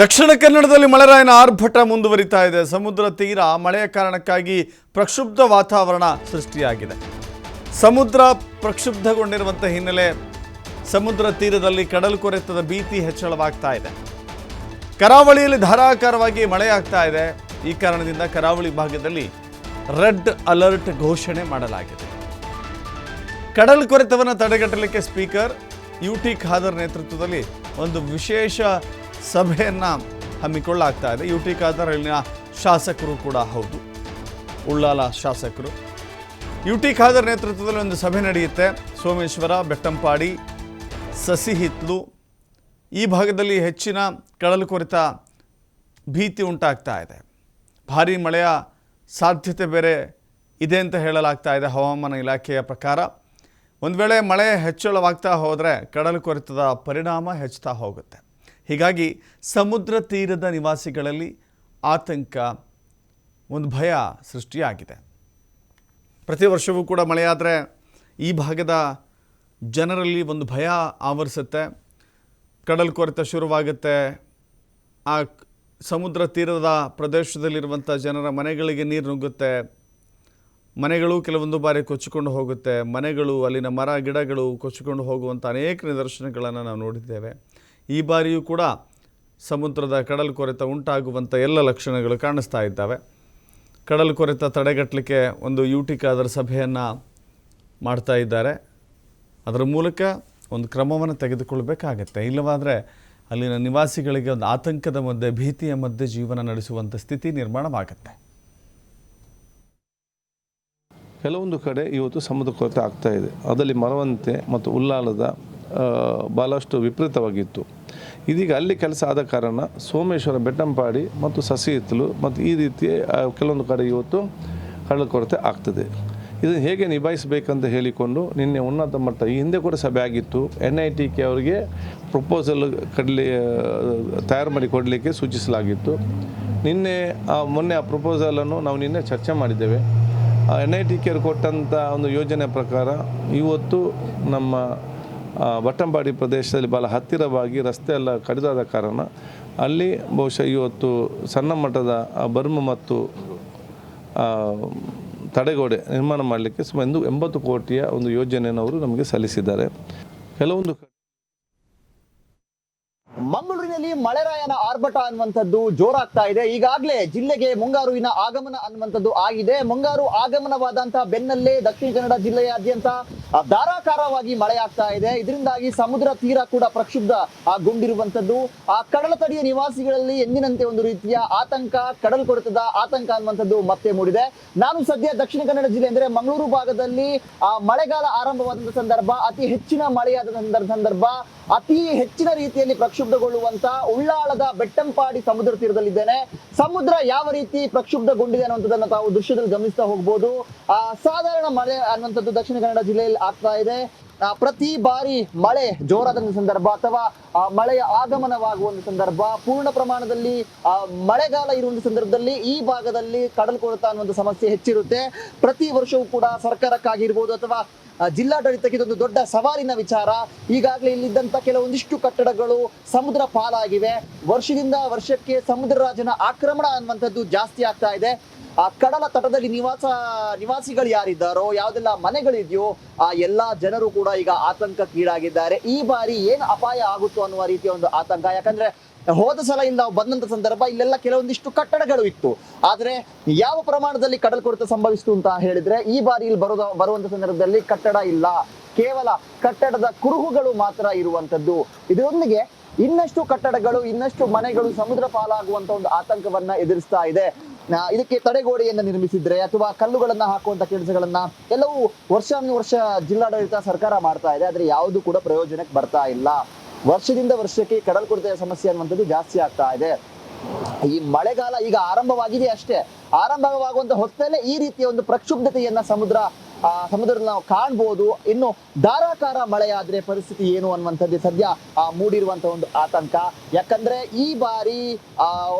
ದಕ್ಷಿಣ ಕನ್ನಡದಲ್ಲಿ ಮಳೆರಾಯನ ಆರ್ಭಟ ಮುಂದುವರಿತಾ ಇದೆ. ಸಮುದ್ರ ತೀರ ಮಳೆಯ ಕಾರಣಕ್ಕಾಗಿ ಪ್ರಕ್ಷುಬ್ಧ ವಾತಾವರಣ ಸೃಷ್ಟಿಯಾಗಿದೆ. ಸಮುದ್ರ ಪ್ರಕ್ಷುಬ್ಧಗೊಂಡಿರುವಂಥ ಹಿನ್ನೆಲೆ ಸಮುದ್ರ ತೀರದಲ್ಲಿ ಕಡಲು ಕೊರೆತದ ಭೀತಿ ಹೆಚ್ಚಳವಾಗ್ತಾ ಇದೆ. ಕರಾವಳಿಯಲ್ಲಿ ಧಾರಾಕಾರವಾಗಿ ಮಳೆಯಾಗ್ತಾ ಇದೆ. ಈ ಕಾರಣದಿಂದ ಕರಾವಳಿ ಭಾಗದಲ್ಲಿ ರೆಡ್ ಅಲರ್ಟ್ ಘೋಷಣೆ ಮಾಡಲಾಗಿದೆ. ಕಡಲು ಕೊರೆತವನ್ನು ತಡೆಗಟ್ಟಲಿಕ್ಕೆ ಸ್ಪೀಕರ್ ಯು ಟಿ ಖಾದರ್ ನೇತೃತ್ವದಲ್ಲಿ ಒಂದು ವಿಶೇಷ ಸಭೆಯನ್ನು ಹಮ್ಮಿಕೊಳ್ಳಲಾಗ್ತಾ ಇದೆ. ಯು ಟಿ ಖಾದರ್ ಇಲ್ಲಿನ ಶಾಸಕರು ಕೂಡ ಹೌದು. ಉಳ್ಳಾಲ ಶಾಸಕರು. ಯು ಟಿ ಖಾದರ್ ನೇತೃತ್ವದಲ್ಲಿ ಒಂದು ಸಭೆ ನಡೆಯುತ್ತೆ. ಸೋಮೇಶ್ವರ, ಬೆಟ್ಟಂಪಾಡಿ, ಸಸಿಹಿತ್ಲು. ಈ ಭಾಗದಲ್ಲಿ ಹೆಚ್ಚಿನ ಕಡಲು ಕೊರೆತ ಭೀತಿ ಉಂಟಾಗ್ತಾ ಇದೆ. ಭಾರೀ ಮಳೆಯ ಸಾಧ್ಯತೆ ಬೇರೆ ಇದೆ ಅಂತ ಹೇಳಲಾಗ್ತಾ ಇದೆ ಹವಾಮಾನ ಇಲಾಖೆಯ ಪ್ರಕಾರ. ಒಂದು ವೇಳೆ ಮಳೆ ಹೆಚ್ಚಳವಾಗ್ತಾ ಹೋದರೆ ಕಡಲು ಕೊರೆತದ ಪರಿಣಾಮ ಹೆಚ್ಚುತ್ತಾ ಹೋಗುತ್ತೆ. ಹೀಗಾಗಿ ಸಮುದ್ರ ತೀರದ ನಿವಾಸಿಗಳಲ್ಲಿ ಆತಂಕ, ಒಂದು ಭಯ ಸೃಷ್ಟಿಯಾಗಿದೆ. ಪ್ರತಿ ವರ್ಷವೂ ಕೂಡ ಮಳೆಯಾದರೆ ಈ ಭಾಗದ ಜನರಲ್ಲಿ ಒಂದು ಭಯ ಆವರಿಸುತ್ತೆ. ಕಡಲ್ ಕೊರೆತ ಶುರುವಾಗುತ್ತೆ. ಆ ಸಮುದ್ರ ತೀರದ ಪ್ರದೇಶದಲ್ಲಿರುವಂಥ ಜನರ ಮನೆಗಳಿಗೆ ನೀರು ನುಗ್ಗುತ್ತೆ. ಮನೆಗಳು ಕೆಲವೊಂದು ಬಾರಿ ಕೊಚ್ಚಿಕೊಂಡು ಹೋಗುತ್ತೆ. ಮನೆಗಳು, ಅಲ್ಲಿನ ಮರ, ಗಿಡಗಳು ಕೊಚ್ಚಿಕೊಂಡು ಹೋಗುವಂಥ ಅನೇಕ ನಿದರ್ಶನಗಳನ್ನು ನಾವು ನೋಡಿದ್ದೇವೆ. ಈ ಬಾರಿಯೂ ಕೂಡ ಸಮುದ್ರದ ಕಡಲು ಕೊರೆತ ಉಂಟಾಗುವಂಥ ಎಲ್ಲ ಲಕ್ಷಣಗಳು ಕಾಣಿಸ್ತಾ ಇದ್ದಾವೆ. ಕಡಲು ಕೊರೆತ ತಡೆಗಟ್ಟಲಿಕ್ಕೆ ಒಂದು ಯೂಟಿಕಾದರ ಸಭೆಯನ್ನು ಮಾಡ್ತಾ ಇದ್ದಾರೆ. ಅದರ ಮೂಲಕ ಒಂದು ಕ್ರಮವನ್ನು ತೆಗೆದುಕೊಳ್ಬೇಕಾಗತ್ತೆ. ಇಲ್ಲವಾದರೆ ಅಲ್ಲಿನ ನಿವಾಸಿಗಳಿಗೆ ಒಂದು ಆತಂಕದ ಮಧ್ಯೆ, ಭೀತಿಯ ಮಧ್ಯೆ ಜೀವನ ನಡೆಸುವಂಥ ಸ್ಥಿತಿ ನಿರ್ಮಾಣವಾಗುತ್ತೆ. ಕೆಲವೊಂದು ಕಡೆ ಇವತ್ತು ಸಮುದ್ರ ಕೊರತೆ ಆಗ್ತಾ ಇದೆ. ಅದರಲ್ಲಿ ಮರವಂತೆ ಮತ್ತು ಉಲ್ಲಾಲದ ಭಾಳಷ್ಟು ವಿಪರೀತವಾಗಿತ್ತು. ಇದೀಗ ಅಲ್ಲಿ ಕೆಲಸ ಆದ ಕಾರಣ ಸೋಮೇಶ್ವರ ಬೆಟ್ಟಂಪಾಡಿ ಮತ್ತು ಸಸಿ ಹಿತ್ತಲು ಮತ್ತು ಈ ರೀತಿ ಕೆಲವೊಂದು ಕಡೆ ಇವತ್ತು ಕಳ್ಳ ಕೊರತೆ ಆಗ್ತದೆ. ಇದನ್ನು ಹೇಗೆ ನಿಭಾಯಿಸಬೇಕಂತ ಹೇಳಿಕೊಂಡು ನಿನ್ನೆ ಉನ್ನತ ಮಟ್ಟ, ಈ ಹಿಂದೆ ಕೂಡ ಸಭೆ ಆಗಿತ್ತು. ಎನ್ ಐ ಟಿ ಕೆ ಅವರಿಗೆ ಪ್ರಪೋಸಲ್ ಕಡಲಿ ತಯಾರು ಮಾಡಿ ಕೊಡಲಿಕ್ಕೆ ಸೂಚಿಸಲಾಗಿತ್ತು. ನಿನ್ನೆ ಮೊನ್ನೆ ಆ ಪ್ರಪೋಸಲನ್ನು ನಾವು ನಿನ್ನೆ ಚರ್ಚೆ ಮಾಡಿದ್ದೇವೆ. ಎನ್ ಐ ಟಿ ಕೇರ್ ಕೊಟ್ಟಂಥ ಒಂದು ಯೋಜನೆ ಪ್ರಕಾರ ಇವತ್ತು ನಮ್ಮ ಆ, ಬಟ್ಟಂಪಾಡಿ ಪ್ರದೇಶದಲ್ಲಿ ಬಹಳ ಹತ್ತಿರವಾಗಿ ರಸ್ತೆ ಎಲ್ಲ ಕಡಿದಾದ ಕಾರಣ ಅಲ್ಲಿ ಬಹುಶಃ ಇವತ್ತು ಸಣ್ಣ ಮಟ್ಟದ ಬರ್ಮ ಮತ್ತು ತಡೆಗೋಡೆ ನಿರ್ಮಾಣ ಮಾಡಲಿಕ್ಕೆ ಸುಮಾರು ಎಂಬತ್ತು ಕೋಟಿಯ ಒಂದು ಯೋಜನೆಯನ್ನು ಅವರು ನಮಗೆ ಸಲ್ಲಿಸಿದ್ದಾರೆ. ಕೆಲವೊಂದು ಮಂಗಳೂರಿನಲ್ಲಿ ಮಳೆರಾಯನ ಆರ್ಭಟ ಅನ್ನುವಂಥದ್ದು ಜೋರಾಗ್ತಾ ಇದೆ. ಈಗಾಗಲೇ ಜಿಲ್ಲೆಗೆ ಮುಂಗಾರುವಿನ ಆಗಮನ ಅನ್ನುವಂಥದ್ದು ಆಗಿದೆ. ಮುಂಗಾರು ಆಗಮನವಾದಂತಹ ಬೆನ್ನಲ್ಲೇ ದಕ್ಷಿಣ ಕನ್ನಡ ಜಿಲ್ಲೆಯಾದ್ಯಂತ ಧಾರಾಕಾರವಾಗಿ ಮಳೆ ಆಗ್ತಾ ಇದೆ. ಇದರಿಂದಾಗಿ ಸಮುದ್ರ ತೀರ ಕೂಡ ಪ್ರಕ್ಷುಬ್ಧ ಗುಂಡಿರುವಂಥದ್ದು ಆ, ಕಡಲ ತಡಿಯ ನಿವಾಸಿಗಳಲ್ಲಿ ಎಂದಿನಂತೆ ಒಂದು ರೀತಿಯ ಆತಂಕ, ಕಡಲ್ ಕೊಡತದ ಆತಂಕ ಅನ್ನುವಂಥದ್ದು ಮತ್ತೆ ಮೂಡಿದೆ. ನಾನು ಸದ್ಯ ದಕ್ಷಿಣ ಕನ್ನಡ ಜಿಲ್ಲೆ ಅಂದ್ರೆ ಮಂಗಳೂರು ಭಾಗದಲ್ಲಿ, ಆ, ಮಳೆಗಾಲ ಆರಂಭವಾದಂತಹ ಸಂದರ್ಭ, ಅತಿ ಹೆಚ್ಚಿನ ಮಳೆಯಾದ ಸಂದರ್ಭ ಅತಿ ಹೆಚ್ಚಿನ ರೀತಿಯಲ್ಲಿ ಪ್ರಕ್ಷುಬ್ಧಗೊಳ್ಳುವಂತ ಉಳ್ಳಾಳದ ಬೆಟ್ಟಂಪಾಡಿ ಸಮುದ್ರ ತೀರದಲ್ಲಿದ್ದೇನೆ. ಸಮುದ್ರ ಯಾವ ರೀತಿ ಪ್ರಕ್ಷುಬ್ಧಗೊಂಡಿದೆ ಅನ್ನುವಂಥದ್ದನ್ನು ತಾವು ದೃಶ್ಯದಲ್ಲಿ ಗಮನಿಸ್ತಾ ಹೋಗ್ಬೋದು. ಆ, ಸಾಧಾರಣ ಮಳೆ ಅನ್ನುವಂಥದ್ದು ದಕ್ಷಿಣ ಕನ್ನಡ ಜಿಲ್ಲೆಯಲ್ಲಿ ಆಗ್ತಾ ಇದೆ. ಪ್ರತಿ ಬಾರಿ ಮಳೆ ಜೋರಾದ ಸಂದರ್ಭ ಅಥವಾ ಮಳೆಯ ಆಗಮನವಾಗುವ ಒಂದು ಸಂದರ್ಭ, ಪೂರ್ಣ ಪ್ರಮಾಣದಲ್ಲಿ ಮಳೆಗಾಲ ಇರುವ ಸಂದರ್ಭದಲ್ಲಿ ಈ ಭಾಗದಲ್ಲಿ ಕಡಲ್ ಕೊರೆತ ಅನ್ನುವಂಥ ಸಮಸ್ಯೆ ಹೆಚ್ಚಿರುತ್ತೆ. ಪ್ರತಿ ವರ್ಷವೂ ಕೂಡ ಸರ್ಕಾರಕ್ಕಾಗಿರ್ಬೋದು ಅಥವಾ ಜಿಲ್ಲಾಡಳಿತಕ್ಕೆ ಇದೊಂದು ದೊಡ್ಡ ಸವಾಲಿನ ವಿಚಾರ. ಈಗಾಗಲೇ ಇಲ್ಲಿದ್ದಂತ ಕೆಲವೊಂದಿಷ್ಟು ಕಟ್ಟಡಗಳು ಸಮುದ್ರ ಪಾಲಾಗಿವೆ. ವರ್ಷದಿಂದ ವರ್ಷಕ್ಕೆ ಸಮುದ್ರ ರಾಜನ ಆಕ್ರಮಣ ಅನ್ನುವಂಥದ್ದು ಜಾಸ್ತಿ ಆಗ್ತಾ ಇದೆ. ಆ ಕಡಲ ತಟದಲ್ಲಿ ನಿವಾಸ, ನಿವಾಸಿಗಳು ಯಾರಿದ್ದಾರೋ, ಯಾವ್ದೆಲ್ಲ ಮನೆಗಳಿದೆಯೋ, ಆ ಎಲ್ಲಾ ಜನರು ಕೂಡ ಈಗ ಆತಂಕಕ್ಕೀಡಾಗಿದ್ದಾರೆ. ಈ ಬಾರಿ ಏನು ಅಪಾಯ ಆಗುತ್ತೋ ಅನ್ನುವ ರೀತಿಯ ಒಂದು ಆತಂಕ. ಯಾಕಂದ್ರೆ ಹೋದ ಸಲ ಇಲ್ಲಿ ನಾವು ಬಂದಂತ ಸಂದರ್ಭ ಇಲ್ಲೆಲ್ಲ ಕೆಲವೊಂದಿಷ್ಟು ಕಟ್ಟಡಗಳು ಇತ್ತು. ಆದ್ರೆ ಯಾವ ಪ್ರಮಾಣದಲ್ಲಿ ಕಡಲ್ ಕೊರತೆ ಸಂಭವಿಸಿತು ಅಂತ ಹೇಳಿದ್ರೆ ಈ ಬಾರಿ ಇಲ್ಲಿ ಬರೋದ, ಬರುವಂತ ಸಂದರ್ಭದಲ್ಲಿ ಕಟ್ಟಡ ಇಲ್ಲ. ಕೇವಲ ಕಟ್ಟಡದ ಕುರುಹುಗಳು ಮಾತ್ರ ಇರುವಂತದ್ದು. ಇದರೊಂದಿಗೆ ಇನ್ನಷ್ಟು ಕಟ್ಟಡಗಳು, ಇನ್ನಷ್ಟು ಮನೆಗಳು ಸಮುದ್ರ ಪಾಲಾಗುವಂತ ಒಂದು ಆತಂಕವನ್ನ ಎದುರಿಸ್ತಾ ಇದೆ. ಇದಕ್ಕೆ ತಡೆಗೋಡೆಯನ್ನ ನಿರ್ಮಿಸಿದ್ರೆ ಅಥವಾ ಕಲ್ಲುಗಳನ್ನ ಹಾಕುವಂತ ಕೆಲಸಗಳನ್ನ ಎಲ್ಲವೂ ವರ್ಷಾನುವರ್ಷ ಜಿಲ್ಲಾಡಳಿತ ಸರ್ಕಾರ ಮಾಡ್ತಾ ಇದೆ, ಆದ್ರೆ ಯಾವುದು ಕೂಡ ಪ್ರಯೋಜನಕ್ಕೆ ಬರ್ತಾ ಇಲ್ಲ. ವರ್ಷದಿಂದ ವರ್ಷಕ್ಕೆ ಕಡಲ್ ಕೊರತೆಯ ಸಮಸ್ಯೆ ಅನ್ನುವಂಥದ್ದು ಜಾಸ್ತಿ ಆಗ್ತಾ ಇದೆ. ಈ ಮಳೆಗಾಲ ಈಗ ಆರಂಭವಾಗಿದೆ ಅಷ್ಟೇ. ಆರಂಭವಾಗುವಂತ ಹೊತ್ತಲ್ಲೇ ಈ ರೀತಿಯ ಒಂದು ಪ್ರಕ್ಷುಬ್ಧತೆಯನ್ನ ಸಮುದ್ರ ಆ, ಸಮುದ್ರದಲ್ಲಿ ನಾವು ಕಾಣ್ಬೋದು. ಇನ್ನು ಧಾರಾಕಾರ ಮಳೆಯಾದ್ರೆ ಪರಿಸ್ಥಿತಿ ಏನು ಅನ್ನುವಂಥದ್ದು ಸದ್ಯ ಆ, ಮೂಡಿರುವಂತಹ ಒಂದು ಆತಂಕ. ಯಾಕಂದ್ರೆ ಈ ಬಾರಿ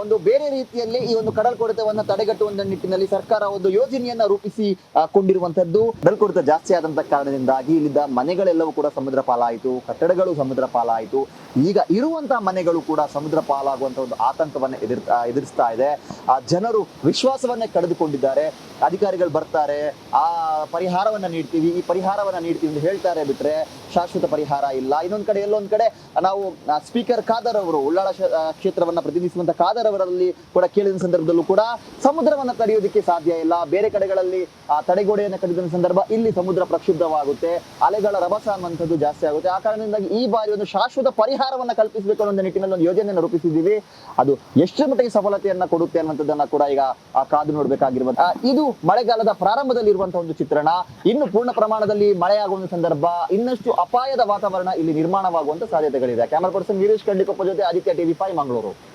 ಒಂದು ಬೇರೆ ರೀತಿಯಲ್ಲಿ ಈ ಒಂದು ಕಡಲ್ ಕೊರೆತವನ್ನ ತಡೆಗಟ್ಟುವ ನಿಟ್ಟಿನಲ್ಲಿ ಸರ್ಕಾರ ಒಂದು ಯೋಜನೆಯನ್ನ ರೂಪಿಸಿ ಕೊಂಡಿರುವಂತದ್ದು ಕಡಲ್ ಕೊಡಿತ ಜಾಸ್ತಿ ಆದಂತ ಕಾರಣದಿಂದಾಗಿ ಇಲ್ಲಿದ್ದ ಮನೆಗಳೆಲ್ಲವೂ ಕೂಡ ಸಮುದ್ರ ಪಾಲಾಯಿತು. ಕಟ್ಟಡಗಳು ಸಮುದ್ರ ಪಾಲಾಯಿತು. ಈಗ ಇರುವಂತಹ ಮನೆಗಳು ಕೂಡ ಸಮುದ್ರ ಪಾಲಾಗುವಂತ ಒಂದು ಆತಂಕವನ್ನ ಎದುರ್ ಎದುರಿಸ್ತಾ ಇದೆ. ಆ ಜನರು ವಿಶ್ವಾಸವನ್ನೇ ಕಳೆದುಕೊಂಡಿದ್ದಾರೆ. ಅಧಿಕಾರಿಗಳು ಬರ್ತಾರೆ. ಆ ಪರಿಹಾರವನ್ನ ನೀಡ್ತೀವಿ ಈ ಪರಿಹಾರವನ್ನ ನೀಡ್ತೀವಿ ಅಂತ ಹೇಳ್ತಾರೆ ಬಿಟ್ರೆ ಶಾಶ್ವತ ಪರಿಹಾರ ಇಲ್ಲ. ಇನ್ನೊಂದ್ ಕಡೆ ಎಲ್ಲೊಂದ್ ಕಡೆ ನಾವು ಸ್ಪೀಕರ್ ಖಾದರ್ ಅವರು ಉಳ್ಳಾಳ ಕ್ಷೇತ್ರವನ್ನ ಪ್ರತಿನಿಧಿಸುವಂತ ಖಾದರ್ ಅವರಲ್ಲಿ ಕೂಡ ಕೇಳಿದ ಸಂದರ್ಭದಲ್ಲೂ ಕೂಡ ಸಮುದ್ರವನ್ನ ತಡೆಯೋದಕ್ಕೆ ಸಾಧ್ಯ ಇಲ್ಲ. ಬೇರೆ ಕಡೆಗಳಲ್ಲಿ ಆ ತಡೆಗೋಡೆಯನ್ನ ಕಡಿದ ಸಂದರ್ಭ ಇಲ್ಲಿ ಸಮುದ್ರ ಪ್ರಕ್ಷುಬ್ಧವಾಗುತ್ತೆ. ಅಲೆಗಳ ರಭಸ ಅನ್ನುವಂಥದ್ದು ಜಾಸ್ತಿ ಆಗುತ್ತೆ. ಆ ಕಾರಣದಿಂದಾಗಿ ಈ ಬಾರಿ ಒಂದು ಶಾಶ್ವತ ಪರಿಹಾರವನ್ನ ಕಲ್ಪಿಸಬೇಕು ಅನ್ನೋ ನಿಟ್ಟಿನಲ್ಲಿ ಒಂದು ಯೋಜನೆಯನ್ನು ರೂಪಿಸಿದ್ದೀವಿ. ಅದು ಎಷ್ಟು ಮಟ್ಟಿಗೆ ಸಫಲತೆಯನ್ನ ಕೊಡುತ್ತೆ ಅನ್ನುವಂಥದ್ದನ್ನ ಕೂಡ ಈಗ ಆ, ಕಾದು ನೋಡ್ಬೇಕಾಗಿರುವಂತಹ ಇದು ಮಳೆಗಾಲದ ಪ್ರಾರಂಭದಲ್ಲಿ ಇರುವಂತಹ ಒಂದು ಚಿತ್ರಣ. ಇನ್ನು ಪೂರ್ಣ ಪ್ರಮಾಣದಲ್ಲಿ ಮಳೆಯಾಗುವ ಸಂದರ್ಭ, ಇನ್ನಷ್ಟು ಅಪಾಯದ ವಾತಾವರಣ ಇಲ್ಲಿ ನಿರ್ಮಾಣವಾಗುವಂತ ಸಾಧ್ಯತೆಗಳಿದೆ. ಕ್ಯಾಮರಾ ಪರ್ಸನ್ ವೀರೇಶ್ ಕಂಡಿಕೊಪ್ಪ ಜೊತೆ ಆದಿತ್ಯ ಟಿವಿ ಫೈವ್ ಮಂಗಳೂರು